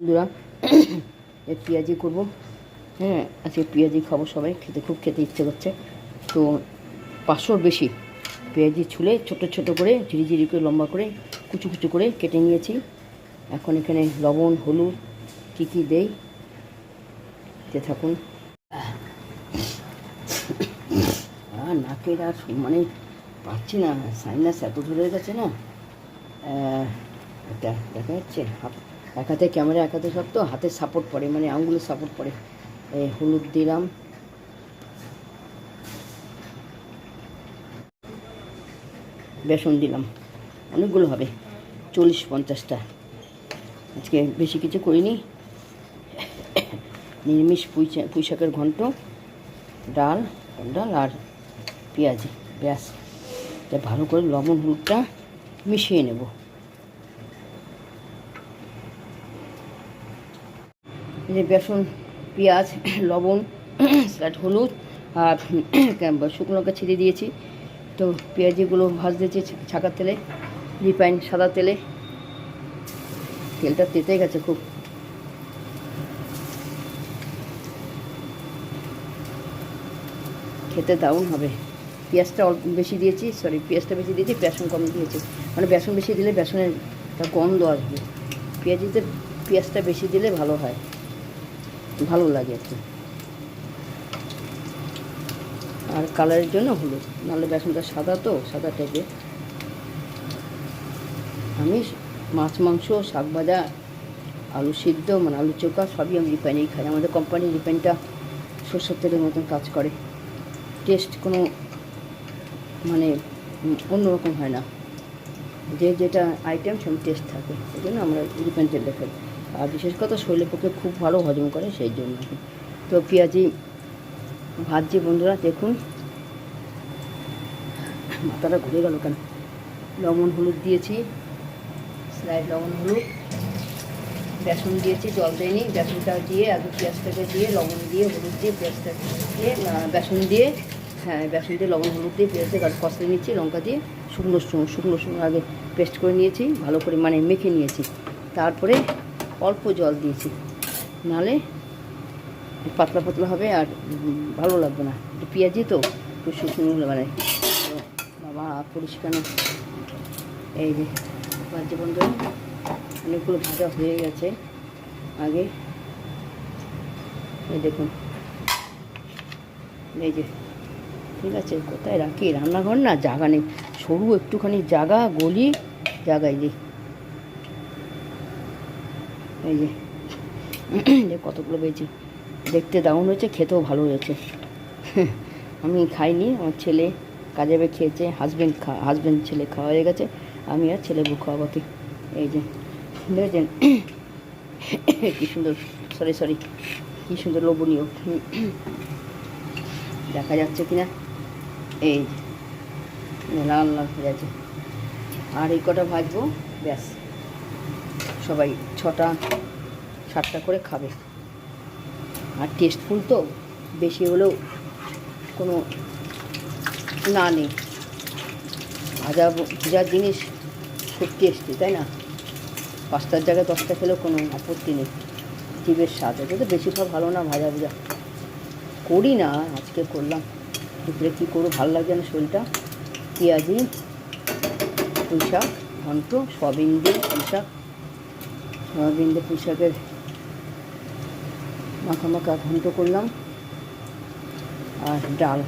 বন্ধুরা পেঁয়াজি করব। হ্যাঁ আজকে পেঁয়াজি খাব সবাই, খেতে খুব খেতে ইচ্ছে করছে। তো পাঁচশোর বেশি পেঁয়াজি ছুলে ছোট ছোট করে ঝিরি ঝিরি করে, লম্বা করে, কুচু কুচু করে কেটে নিয়েছি। এখন এখানে লবণ, হলুদ, কী কী দেই তে থাকুন। আর নাকের আর মানে পাচ্ছি না সাইনাস এত ধরে গেছে না। এটা দেখা যাচ্ছে, হাত এক হাতে ক্যামেরা এক হাতে সব তো হাতের সাপোর্ট পড়ে মানে আঙুলের সাপোর্ট পড়ে। হলুদ দিলাম। বেসন দিলাম। অনেকগুলো হবে, চল্লিশ, পঞ্চাশটা। আজকে বেশি কিছু করিনি। নিরামিষ পুঁই পুঁই শাকের ঘন্ট, ডাল ডাল আর পেঁয়াজি, ব্যাস। এটা ভালো করে লবণ, হলুদটা মিশিয়ে নেব। যে বেসন, পেঁয়াজ, লবণ স্যালাড হলুদ আর শুকনো লঙ্কা ছিঁড়ে দিয়েছি। তো পেঁয়াজিগুলো ভাজ দিয়েছি ছাকার তেলে, রিফাইন সাদা তেলে। তেলটা তেতে গেছে খুব। খেতে দারুণ হবে। পেঁয়াজটা অল্প বেশি দিয়েছি সরি পেঁয়াজটা বেশি দিয়েছি, বেসন কম দিয়েছি। মানে বেসন বেশি দিলে বেসনের একটা গন্ধ আসবে। পেঁয়াজিতে পেঁয়াজটা বেশি দিলে ভালো হয়। ভালো লাগে। আর কি আর কালারের জন্য হলুদ। নাহলে বেসনটা সাদা তো, সাদা টাইপের আমি মাছ, মাংস, শাক ভাজা, আলু সিদ্ধ মানে আলু চোখা, সবই আমি রিফাইনেই খাই। আমাদের কোম্পানির রিফাইনটা সর্ষের তেলের মতন কাজ করে। টেস্ট কোনো মানে অন্যরকম হয় না। যে যেটা আইটেম সেরকম টেস্ট থাকে। সেই জন্য আমরা রিফাইন তেলটা খাই। আর বিশেষ কথা শরীরের পক্ষে খুব ভালো হজম করে সেই জন্য। তো পেঁয়াজি ভাজছি বন্ধুরা দেখুন, মাথাটা ঘুরে গেল কেন? লবণ হলুদ দিয়েছি, স্লাইড লবণ হলুদ, বেসন দিয়েছি, জল দিইনি, বেসনটা দিয়ে আগে পেঁয়াজটাকে দিয়ে, লবণ দিয়ে, হলুদ দিয়ে পেঁয়াজটা দিয়ে বেসন দিয়ে হ্যাঁ বেসন দিয়ে লবণ হলুদ দিয়ে পেঁয়াজটা কষতে নিচ্ছি, লঙ্কা দিয়ে শুকনো শুকনো শুকনো আগে পেস্ট করে নিয়েছি, ভালো করে মানে মেখে নিয়েছি। তারপরে অল্প জল দিয়েছি। নাহলে পাতলা পাতলা হবে আর ভালো লাগবে না। একটু পেঁয়াজি তো, একটু শুকনো মানে বাবা পরিষ্কার এই যে ভাজ্য বন্ধু, অনেকগুলো ভাজা হয়ে গেছে। আগে এই দেখুন। এই যে, ঠিক আছে, কোথায় রাখি? রান্নাঘর না জায়গা নেই। সরু একটুখানি জায়গা, গলি জায়গায় যে। এই যে যে কতগুলো পেয়েছি দেখতে দারুণ হয়েছে, খেতেও ভালো হয়েছে। আমি খাইনি, আমার ছেলে কাজে বে খেয়েছে হাজব্যান্ড খা হাজব্যান্ড ছেলে খাওয়া হয়ে গেছে, আমি আর ছেলে বউ খাওয়া বাকি এই যে, দেখেছেন? কী সুন্দর সরি সরি কী সুন্দর লোভনীয়। দেখা যাচ্ছে কিনা এই যে, লাল লাল হয়ে আর এই কটা ভাজবো? ব্যাস। সবাই ছটা, সাতটা করে খাবে। আর টেস্টফুল তো, বেশি হলেও কোনো না নেই। ভাজা ভাজার জিনিস খুব টেস্টি তাই না? পাঁচটার জায়গায় দশটা খেলেও কোনো আপত্তি নেই। জিভের স্বাদ এটা তো বেশিরভাগ ভালো না ভাজা ভাজা। করি না, আজকে করলাম। দুপুরে কী করব, ভালো লাগছে না শরীরটা? পেঁয়াজি পুঁই শাক ঘন্ট, সয়াবিন দিয়ে পুঁই শাক শাকের মাখা মাখা ঘন্ট করলাম আর ডাল।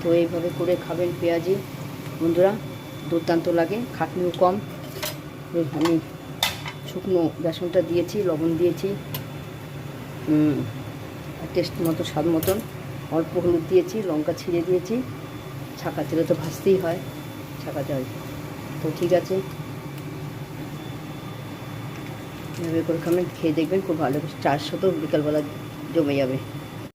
তো এইভাবে করে খাবেন পেঁয়াজি। বন্ধুরা, দুর্দান্ত লাগে, খাটনিও কম। আমি শুকনো বেসনটা দিয়েছি, লবণ দিয়েছি টেস্ট মতো, স্বাদ মতন। অল্প হলুদ দিয়েছি, লঙ্কা ছিঁড়ে দিয়েছি। ছাকা তেলে তো ভাজতেই হয়, ছাকা চাল তো ঠিক আছে এভাবে করে খাবেন খেয়ে দেখবেন খুব ভালো চারশো তো বিকালবেলা জমে যাবে